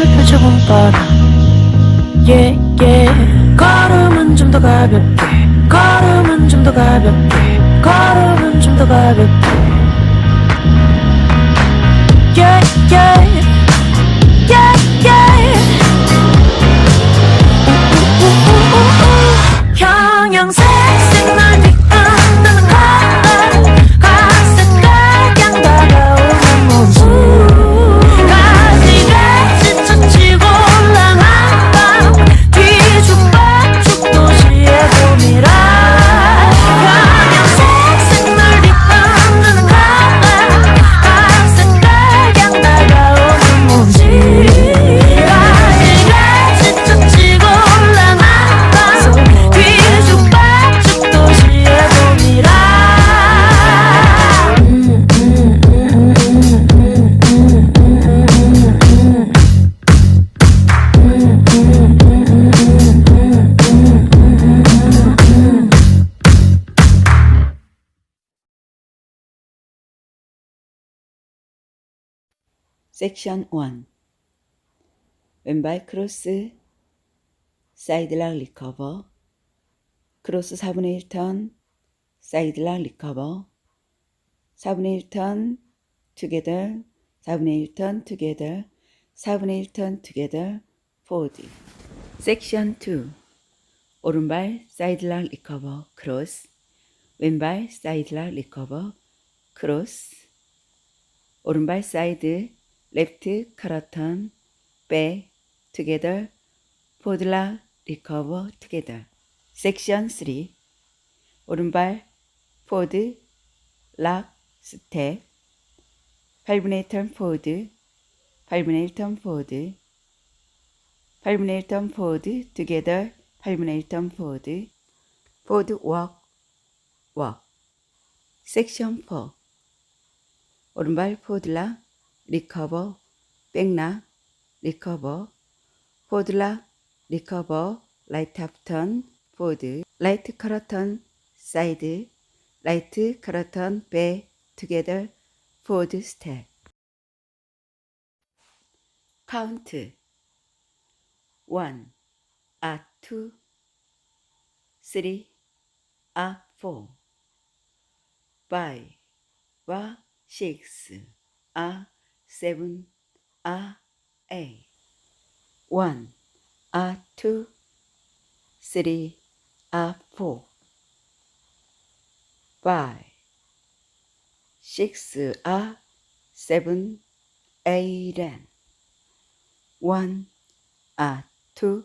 펼쳐 봄바람 yeah, yeah. 걸음은 좀 더 가볍게. 걸음은 좀 더 가볍게. 걸음은 좀 더 가볍게 섹션 1 왼발 크로스 사이드락 리커버. 크로스 4분의 1턴 사이드락 리커버. 4분의 1턴 together 4분의 1턴 together 4분의 1턴 together 포워드 섹션 2 오른발 사이드락 리커버 크로스. 왼발 사이드락 리커버 크로스. 오른발 사이드 레프트 카라턴 백 투게더 포들라 리커버 투게더 섹션 3 오른발 포드 락 스텝 8분의 1턴 포드 8분의 1턴 포드 8분의 1턴 포드 투게더 8분의 1턴 포드 포드 웍 웍. 섹션 4 오른발 포들라 리커버 백락 리커버 포들라 리커버 라이트 앞턴 포드 라이트 커러턴 사이드 라이트 커러턴 백 투게더 포드 스텝 카운트. 1 아, 2 3 아, 4 5와 six, a seven, a eight, one, a two, three, a four, five, six, a seven, eight, and one, a two,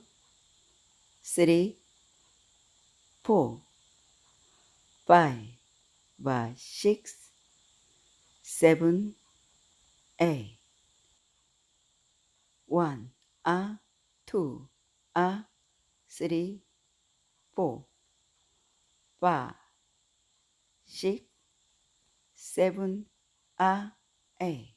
three, four, five, five, six, seven, eight, one, a, two, a, three, four, five, six, seven, a, eight.